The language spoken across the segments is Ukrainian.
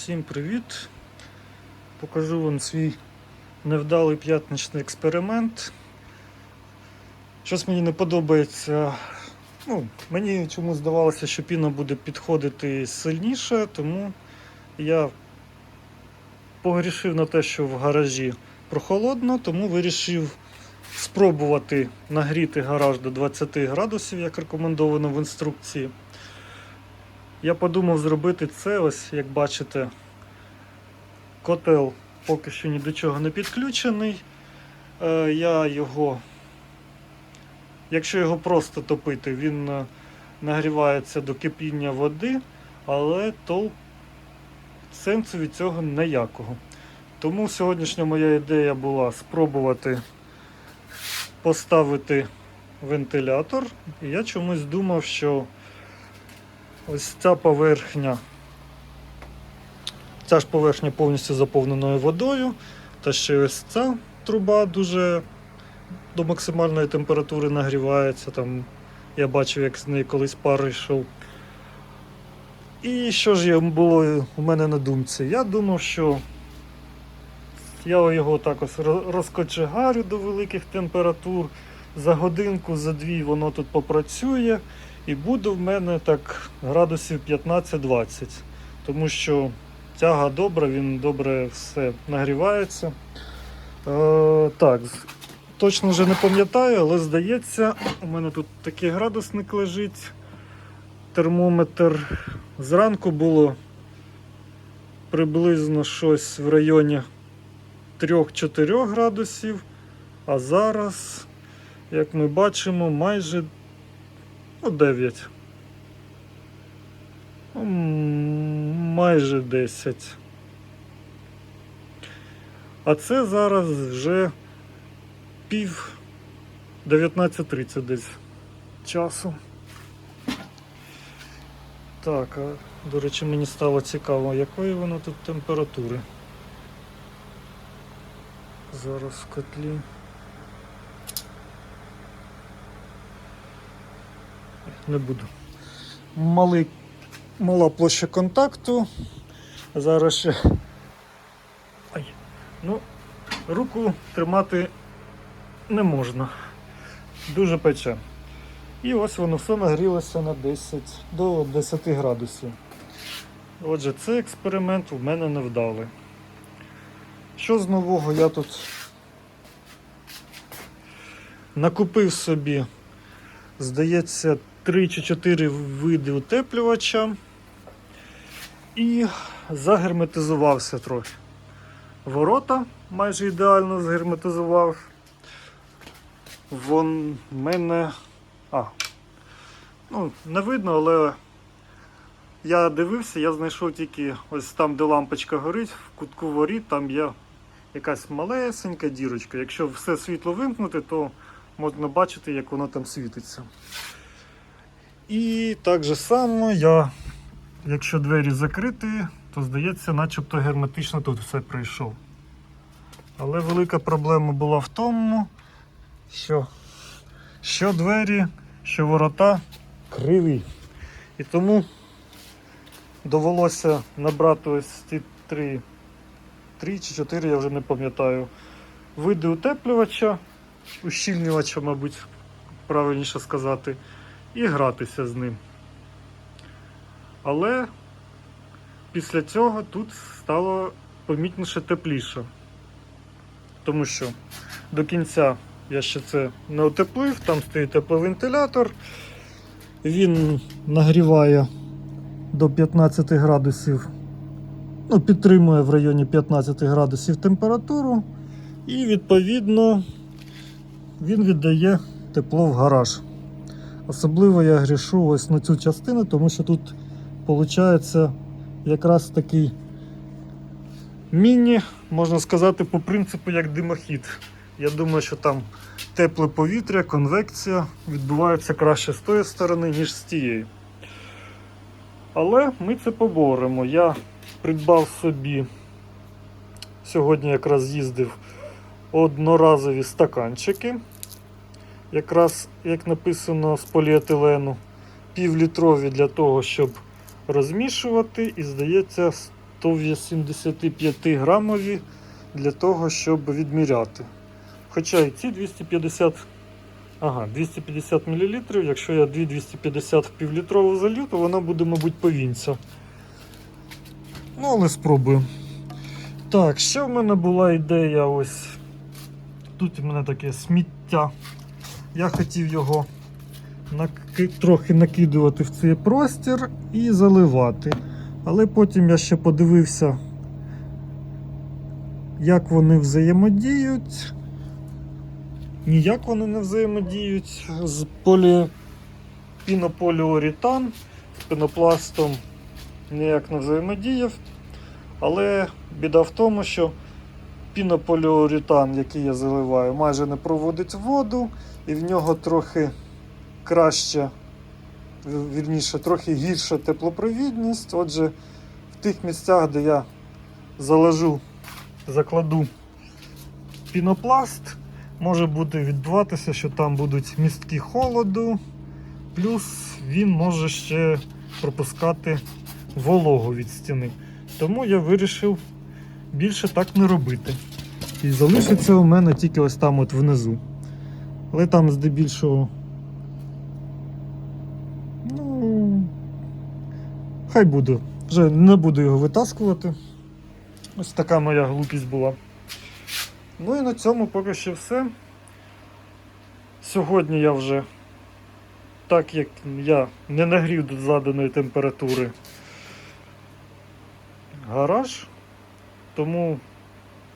Всім привіт! Покажу вам свій невдалий п'ятничний експеримент. Щось мені не подобається. Ну, мені чомусь здавалося, що піна буде підходити сильніше, тому я погрішив на те, що в гаражі прохолодно, тому вирішив спробувати нагріти гараж до 20 градусів, як рекомендовано в інструкції. Я подумав зробити це, ось як бачите, котел поки що ні до чого не підключений. Е, Я його, якщо його просто топити, він е, нагрівається до кипіння води, але то сенсу від цього ніякого. Тому сьогоднішня моя ідея була спробувати поставити вентилятор. І я чомусь думав, що Ось ця поверхня. Ця ж поверхня повністю заповненою водою. Та ще ось ця труба дуже до максимальної температури нагрівається. Там я бачив, як з неї колись пар йшов. І що ж було у мене на думці? Я думав, що я його так ось розкочегарю до великих температур. За годинку, за дві воно тут попрацює. І буде в мене так градусів 15-20. Тому що тяга добра, він добре все нагрівається. Е, так, точно вже не пам'ятаю, але здається, у мене тут такий градусник лежить. Термометр зранку було приблизно щось в районі 3-4 градусів. А зараз, як ми бачимо, майже Ну, 9. Ну, Майже 10. А це зараз вже пів 19.30 десь часу. Так, а до речі, мені стало цікаво, якої воно тут температури. Зараз в котлі. Не буду. Малий, мала площа контакту. Зараз ще. Ай. Ну, руку тримати не можна. Дуже пече. І ось воно все нагрілося на 10 до 10 градусів. Отже, цей експеримент у мене не вдалий. Що з нового я тут накупив собі, здається, 3 чи 4 види утеплювача і загерметизувався трохи. Ворота майже ідеально згерметизував. Вон мене. А, ну, не видно, але я дивився, я знайшов тільки ось там, де лампочка горить, в кутку воріт, там є якась малесенька дірочка. Якщо все світло вимкнути, то можна бачити, як воно там світиться. І так же само я, якщо двері закриті, то здається, начебто герметично тут все прийшов. Але велика проблема була в тому, що, що двері, що ворота криві. І тому довелося набрати ось ці три, три чи чотири, я вже не пам'ятаю, види утеплювача, ущільнювача, мабуть, правильніше сказати і гратися з ним. Але після цього тут стало помітніше тепліше. Тому що до кінця я ще це не утеплив, там стоїть тепловентилятор, він нагріває до 15 градусів, ну, підтримує в районі 15 градусів температуру, і відповідно він віддає тепло в гараж. Особливо я грішу ось на цю частину, тому що тут виходить якраз такий міні, можна сказати, по принципу як димохід. Я думаю, що там тепле повітря, конвекція відбувається краще з тої сторони, ніж з тієї. Але ми це поборемо. Я придбав собі, сьогодні якраз їздив одноразові стаканчики якраз як написано з поліетилену, півлітрові для того, щоб розмішувати, і здається, то 85 грамові для того, щоб відміряти. Хоча і ці 250, ага, 250 мл, якщо я 2 250 в півлітрову залью, то вона буде, мабуть, повінця. Ну, але спробую. Так, ще в мене була ідея ось. Тут у мене таке сміття. Я хотів його наки... трохи накидувати в цей простір і заливати. Але потім я ще подивився, як вони взаємодіють. Ніяк вони не взаємодіють з полі... пінополіуретан, з пінопластом ніяк не взаємодіяв. Але біда в тому, що пінополіуретан, який я заливаю, майже не проводить воду, і в нього трохи краще, вірніше, трохи гірша теплопровідність. Отже, в тих місцях, де я заложу, закладу пінопласт, може бути відбуватися, що там будуть містки холоду, плюс він може ще пропускати вологу від стіни. Тому я вирішив більше так не робити. І залишиться у мене тільки ось там от внизу. Але там здебільшого. Ну. Хай буде. Вже не буду його витаскувати. Ось така моя глупість була. Ну і на цьому поки що все. Сьогодні я вже, так як я не нагрів до заданої температури гараж, тому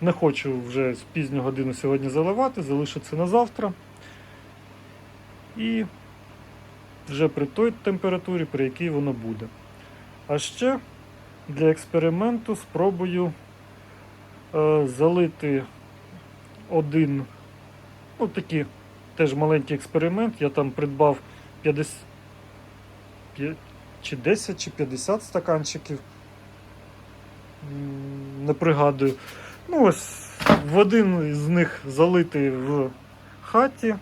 не хочу вже з пізню годину сьогодні заливати, залишу це на завтра. І вже при той температурі, при якій воно буде. А ще для експерименту спробую е, залити один, ну такий теж маленький експеримент. Я там придбав 50 п'я- чи 10 чи 50 стаканчиків. Не пригадую. Ну, ось в один з них залити в хаті,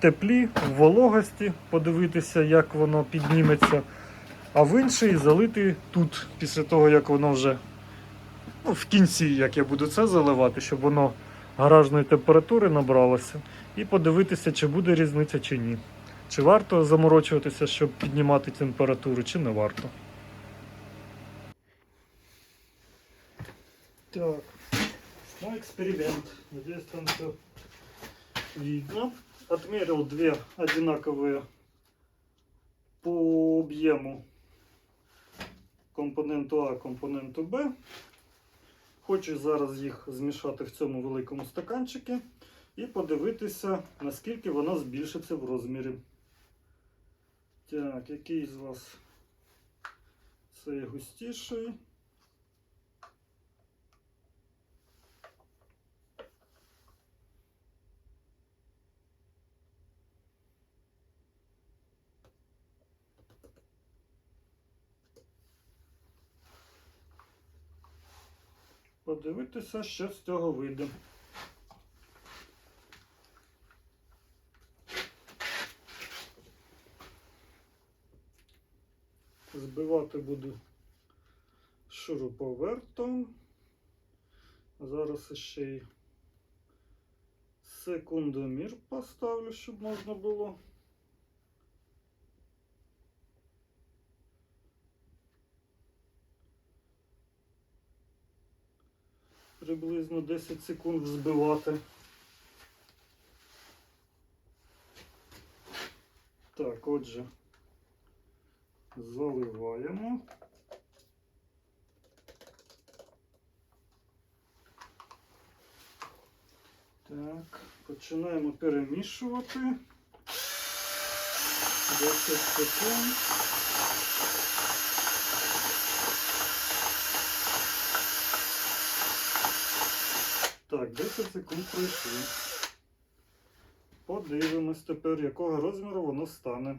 теплі, в вологості, подивитися, як воно підніметься, а в інший залити тут, після того, як воно вже ну, в кінці, як я буду це заливати, щоб воно гаражної температури набралося, і подивитися, чи буде різниця, чи ні. Чи варто заморочуватися, щоб піднімати температуру, чи не варто. Так, мой эксперимент. Надеюсь, там все видно. Отмерил две одинаковые по объему компоненту А, компоненту Б. Хочу зараз їх змішати в цьому великому стаканчику і подивитися, наскільки воно збільшиться в розмірі. Так, який з вас цей густіший? Подивитися, що з цього вийде. Збивати буду шуруповертом. Зараз ще й секундомір поставлю, щоб можна було. Приблизно 10 секунд взбивати. Так, отже, заливаємо. Так, починаємо перемішувати. 10 секунд. Так, 10 секунд пройшли. Подивимось тепер, якого розміру воно стане.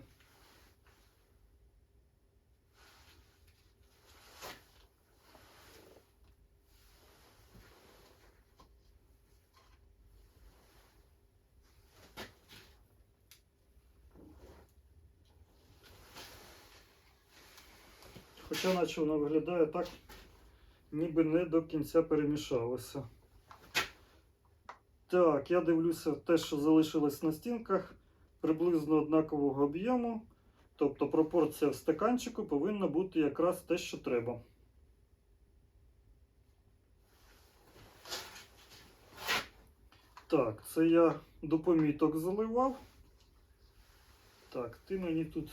Хоча наче воно виглядає так, ніби не до кінця перемішалося. Так, я дивлюся те, що залишилось на стінках, приблизно однакового об'єму. Тобто пропорція в стаканчику повинна бути якраз те, що треба. Так, це я до поміток заливав. Так, ти мені тут.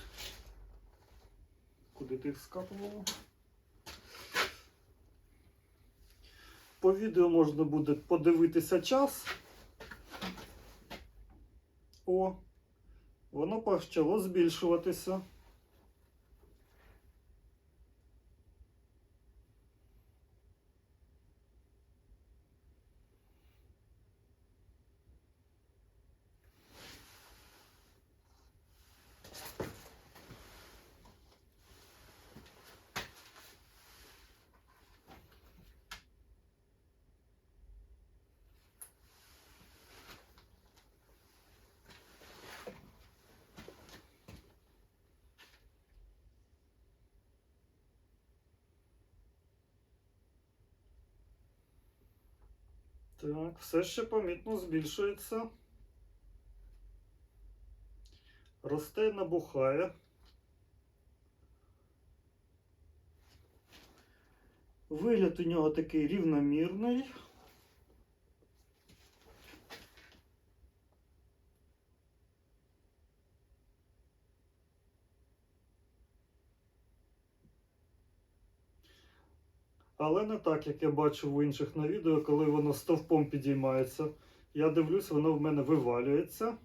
Куди ти їх скапував? По відео можна буде подивитися час. О, воно почало збільшуватися. Так, все ще помітно збільшується. Росте і набухає. Вигляд у нього такий рівномірний. Але не так, як я бачу в інших на відео, коли воно стовпом підіймається. Я дивлюсь, воно в мене вивалюється.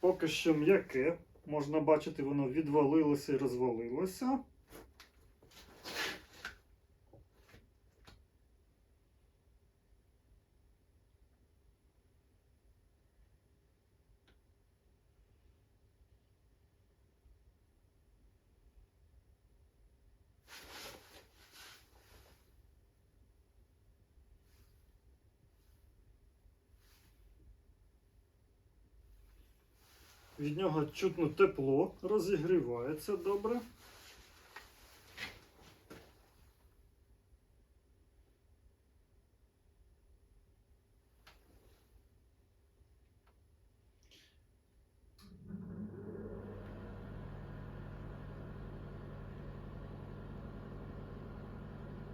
Поки що м'яке. Можна бачити, воно відвалилося і розвалилося. Від нього чутно тепло, розігрівається добре.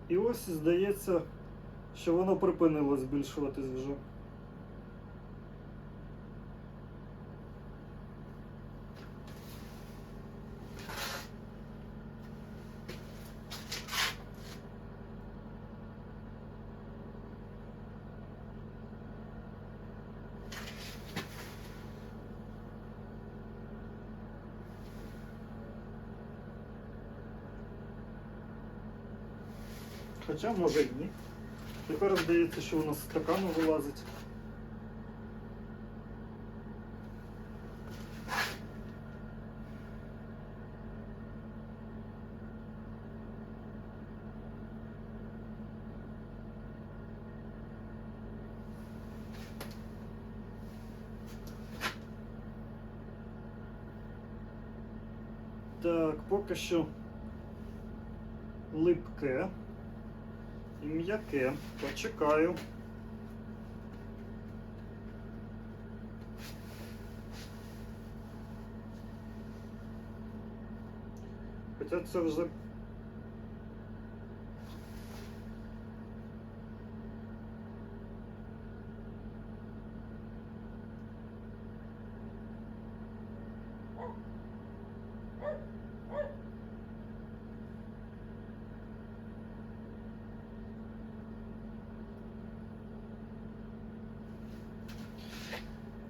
І ось здається, що воно припинило збільшуватись вже. Хоча може і ні. Тепер здається, що воно з стакану вилазить. Так, поки що липке м'яке. Почекаю. Хоча це вже.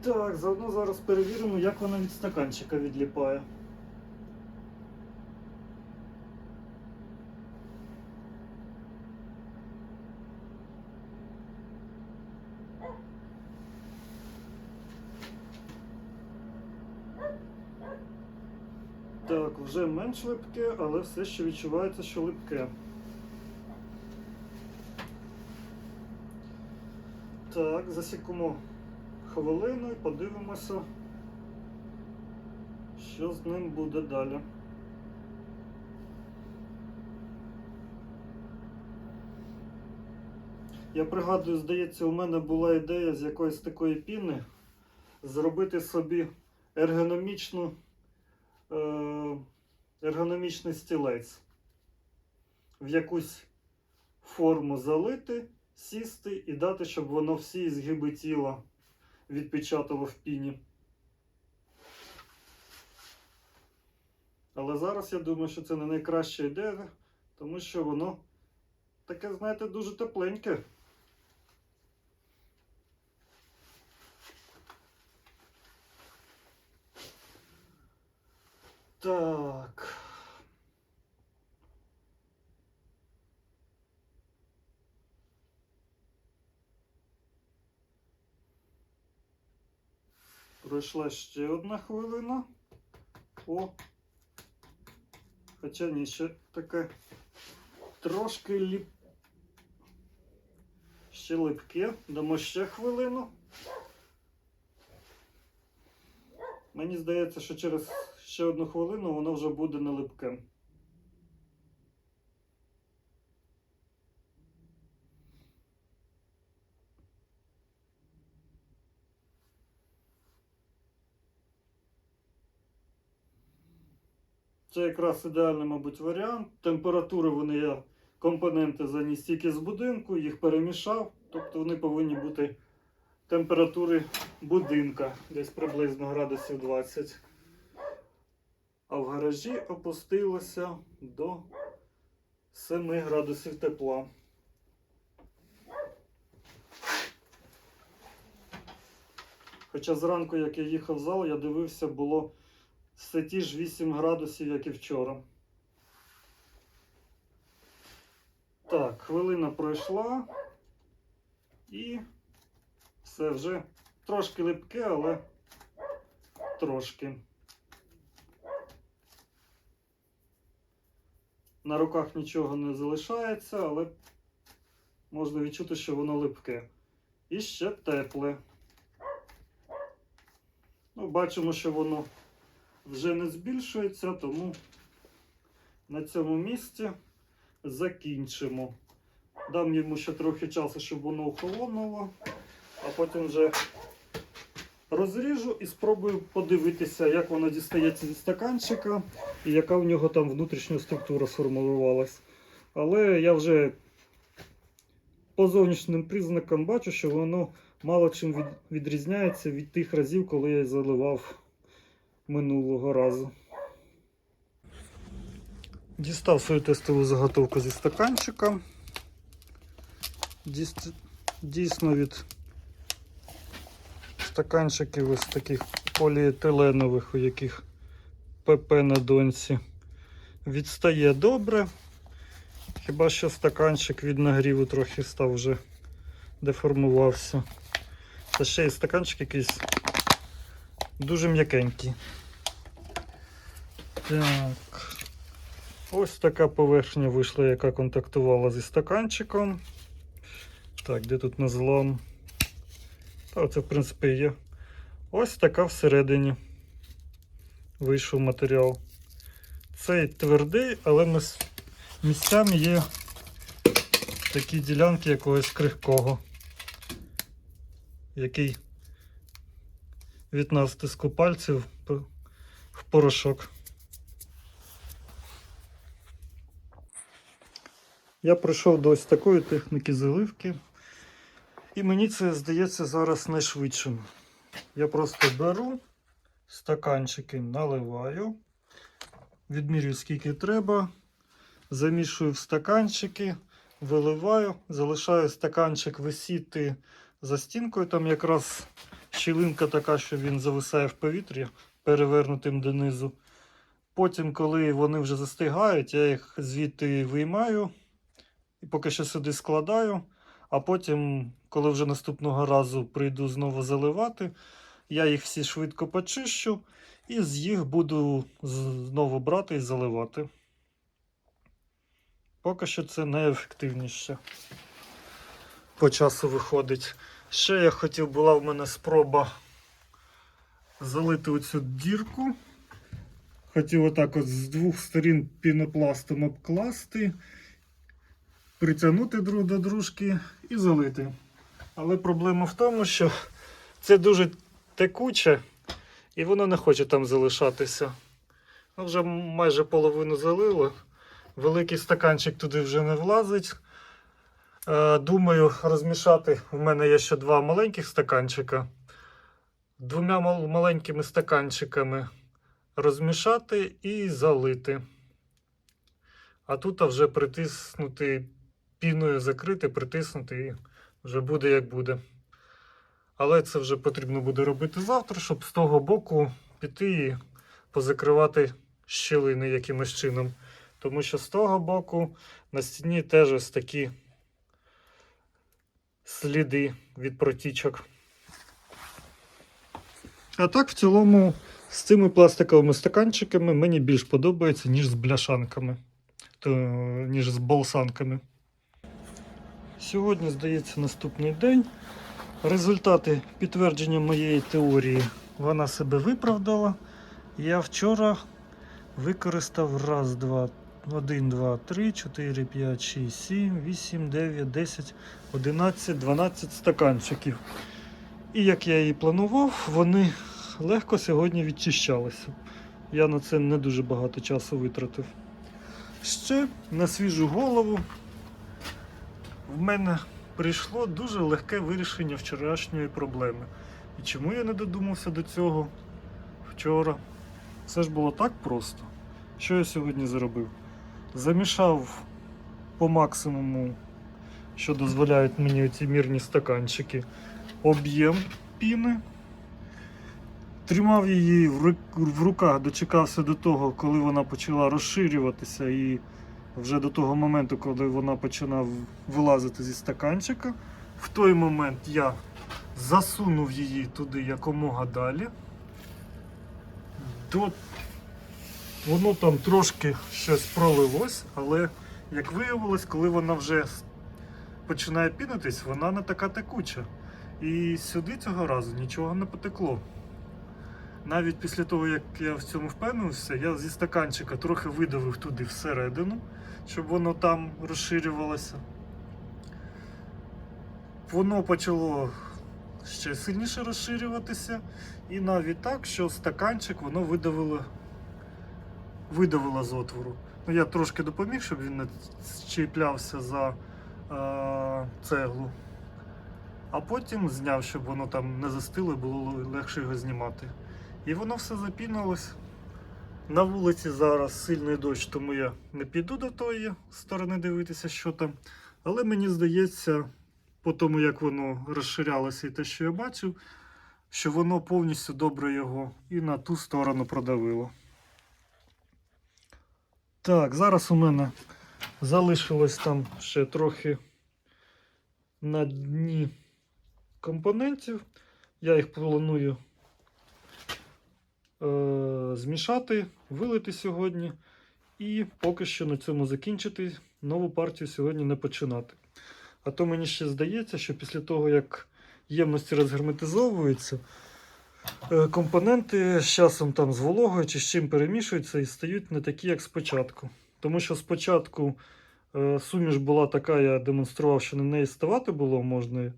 Так, заодно зараз перевіримо, як вона від стаканчика відліпає. Так, вже менш липке, але все ще відчувається, що липке. Так, засікемо хвилину і подивимося, що з ним буде далі. Я пригадую, здається, у мене була ідея з якоїсь такої піни зробити собі ергономічну, е, ергономічний стілець. В якусь форму залити, сісти і дати, щоб воно всі згиби тіла відпечатало в піні. Але зараз я думаю, що це не найкраща ідея, тому що воно таке, знаєте, дуже тепленьке. Так. Пройшла ще одна хвилина. О. Хоча ні, ще таке трошки ліп. Ще липке. Дамо ще хвилину. Мені здається, що через ще одну хвилину воно вже буде не липке. Це якраз ідеальний, мабуть, варіант. Температури вони я компоненти заніс тільки з будинку, їх перемішав, тобто вони повинні бути температури будинка, десь приблизно градусів 20. А в гаражі опустилося до 7 градусів тепла. Хоча зранку, як я їхав в зал, я дивився, було все ті ж 8 градусів, як і вчора. Так, хвилина пройшла. І все вже трошки липке, але трошки. На руках нічого не залишається, але можна відчути, що воно липке. І ще тепле. Ну, бачимо, що воно вже не збільшується, тому на цьому місці закінчимо. Дам йому ще трохи часу, щоб воно охолонуло, а потім вже розріжу і спробую подивитися, як воно дістається зі стаканчика і яка в нього там внутрішня структура сформувалась. Але я вже по зовнішнім признакам бачу, що воно мало чим від, відрізняється від тих разів, коли я заливав минулого разу. Дістав свою тестову заготовку зі стаканчика. Дійсно від стаканчиків ось таких поліетиленових, у яких ПП на донці. Відстає добре. Хіба що стаканчик від нагріву трохи став вже деформувався. Та ще й стаканчик якийсь дуже м'якенький. Так. Ось така поверхня вийшла, яка контактувала зі стаканчиком. Так, де тут на злом? Та це, в принципі, є. Ось така всередині вийшов матеріал. Цей твердий, але місцями є такі ділянки якогось крихкого, який від настиску пальців в порошок. Я прийшов до ось такої техніки заливки. І мені це здається зараз найшвидшим. Я просто беру стаканчики, наливаю, відмірюю скільки треба, замішую в стаканчики, виливаю, залишаю стаканчик висіти за стінкою. Там якраз щілинка така, що він зависає в повітрі, перевернутим донизу. Потім, коли вони вже застигають, я їх звідти виймаю і поки що сюди складаю. А потім, коли вже наступного разу прийду знову заливати, Я їх всі швидко почищу і з їх буду знову брати і заливати. Поки що це найефективніше. По часу виходить. Ще я хотів, була в мене спроба залити оцю дірку. Хотів отак от з двох сторін пінопластом обкласти, притягнути друг до дружки і залити. Але проблема в тому, що це дуже текуче і воно не хоче там залишатися. Ну, вже майже половину залило. Великий стаканчик туди вже не влазить. Е, Думаю, розмішати. У мене є ще два маленьких стаканчика. Двома маленькими стаканчиками розмішати і залити. А тут вже притиснути піною закрити, притиснути і вже буде як буде. Але це вже потрібно буде робити завтра, щоб з того боку піти і позакривати щілини якимось чином. Тому що з того боку на стіні теж ось такі сліди від протічок. А так, в цілому, з цими пластиковими стаканчиками мені більш подобається, ніж з бляшанками, то, ніж з болсанками. Сьогодні, здається, наступний день. Результати підтвердження моєї теорії вона себе виправдала. Я вчора використав раз, два, один, два, три, чотири, п'ять, шість, сім, вісім, дев'ять, десять, одинадцять, дванадцять стаканчиків. І як я і планував, вони легко сьогодні відчищалися. Я на це не дуже багато часу витратив. Ще на свіжу голову в мене прийшло дуже легке вирішення вчорашньої проблеми. І чому я не додумався до цього вчора? Це ж було так просто. Що я сьогодні зробив? Замішав по максимуму, що дозволяють мені ці мірні стаканчики, об'єм піни. Тримав її в руках, дочекався до того, коли вона почала розширюватися, і вже до того моменту, коли вона починав вилазити зі стаканчика. В той момент я засунув її туди якомога далі. До... Воно там трошки щось пролилось, але як виявилось, коли вона вже починає пінитись, вона не така текуча. І сюди цього разу нічого не потекло. Навіть після того, як я в цьому впевнився, я зі стаканчика трохи видавив туди всередину, щоб воно там розширювалося. Воно почало ще сильніше розширюватися, і навіть так, що стаканчик воно видавило, видавило з отвору. Ну, я трошки допоміг, щоб він не чіплявся за е, цеглу. А потім зняв, щоб воно там не застило і було легше його знімати. І воно все запінилось. На вулиці зараз сильний дощ, тому я не піду до тої сторони дивитися, що там. Але мені здається, по тому як воно розширялося і те, що я бачив, що воно повністю добре його і на ту сторону продавило. Так, зараз у мене залишилось там ще трохи на дні компонентів. Я їх планую е, змішати, вилити сьогодні. І поки що на цьому закінчити. Нову партію сьогодні не починати. А то мені ще здається, що після того, як ємності розгерметизовуються, компоненти з часом там з вологою чи з чим перемішуються і стають не такі, як спочатку. Тому що спочатку е, суміш була така, я демонстрував, що на неї ставати було можна.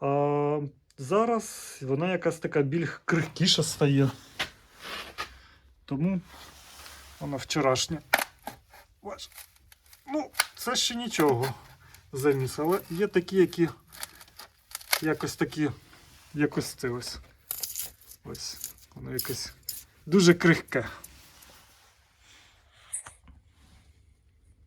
А зараз вона якась така більш крихкіша стає. Тому вона вчорашня. Ну, це ще нічого заміс, але є такі, які якось такі, це ось. Ось, воно якесь дуже крихке.